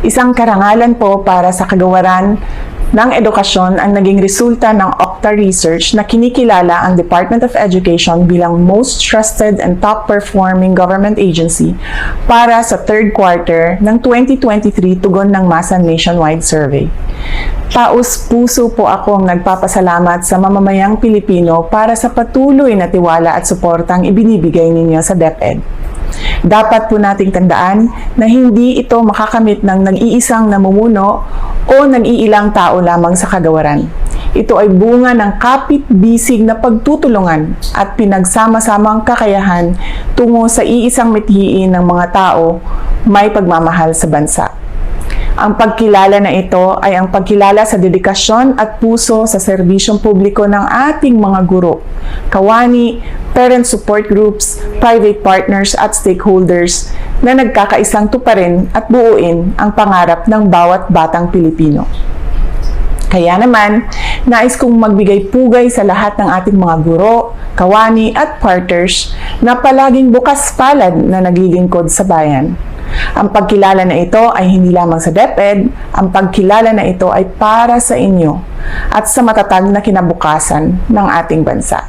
Isang karangalan po para sa kagawaran ng edukasyon ang naging resulta ng Okta Research na kinikilala ang Department of Education bilang most trusted and top-performing government agency para sa third quarter ng 2023 tugon ng Masan Nationwide Survey. Taos puso po akong nagpapasalamat sa mamamayang Pilipino para sa patuloy na tiwala at suportang ibinibigay ninyo sa DepEd. Dapat po nating tandaan na hindi ito makakamit ng nag-iisang namumuno o nag-iilang tao lamang sa kagawaran. Ito ay bunga ng kapit-bisig na pagtutulungan at pinagsama-samang kakayahan tungo sa iisang mithiin ng mga tao may pagmamahal sa bansa. Ang pagkilala na ito ay ang pagkilala sa dedikasyon at puso sa serbisyong publiko ng ating mga guro, kawani, parent support groups, private partners at stakeholders na nagkakaisang tuparin at buuin ang pangarap ng bawat batang Pilipino. Kaya naman, nais kong magbigay pugay sa lahat ng ating mga guro, kawani at partners na palaging bukas palad na naglilingkod sa bayan. Ang pagkilala na ito ay hindi lamang sa DepEd, ang pagkilala na ito ay para sa inyo at sa matatag na kinabukasan ng ating bansa.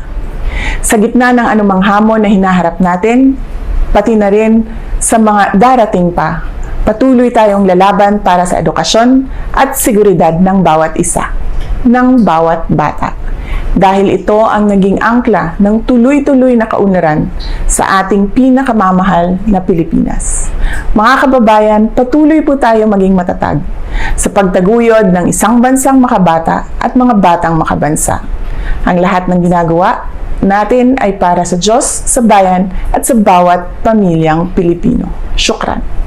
Sa gitna ng anumang hamon na hinaharap natin, pati na rin sa mga darating pa, patuloy tayong lalaban para sa edukasyon at seguridad ng bawat isa, ng bawat bata. Dahil ito ang naging angkla ng tuloy-tuloy na kaunlaran sa ating pinakamamahal na Pilipinas. Mga kababayan, patuloy po tayo maging matatag sa pagtaguyod ng isang bansang makabata at mga batang makabansa. Ang lahat ng ginagawa natin ay para sa Diyos, sa bayan at sa bawat pamilyang Pilipino. Syukran.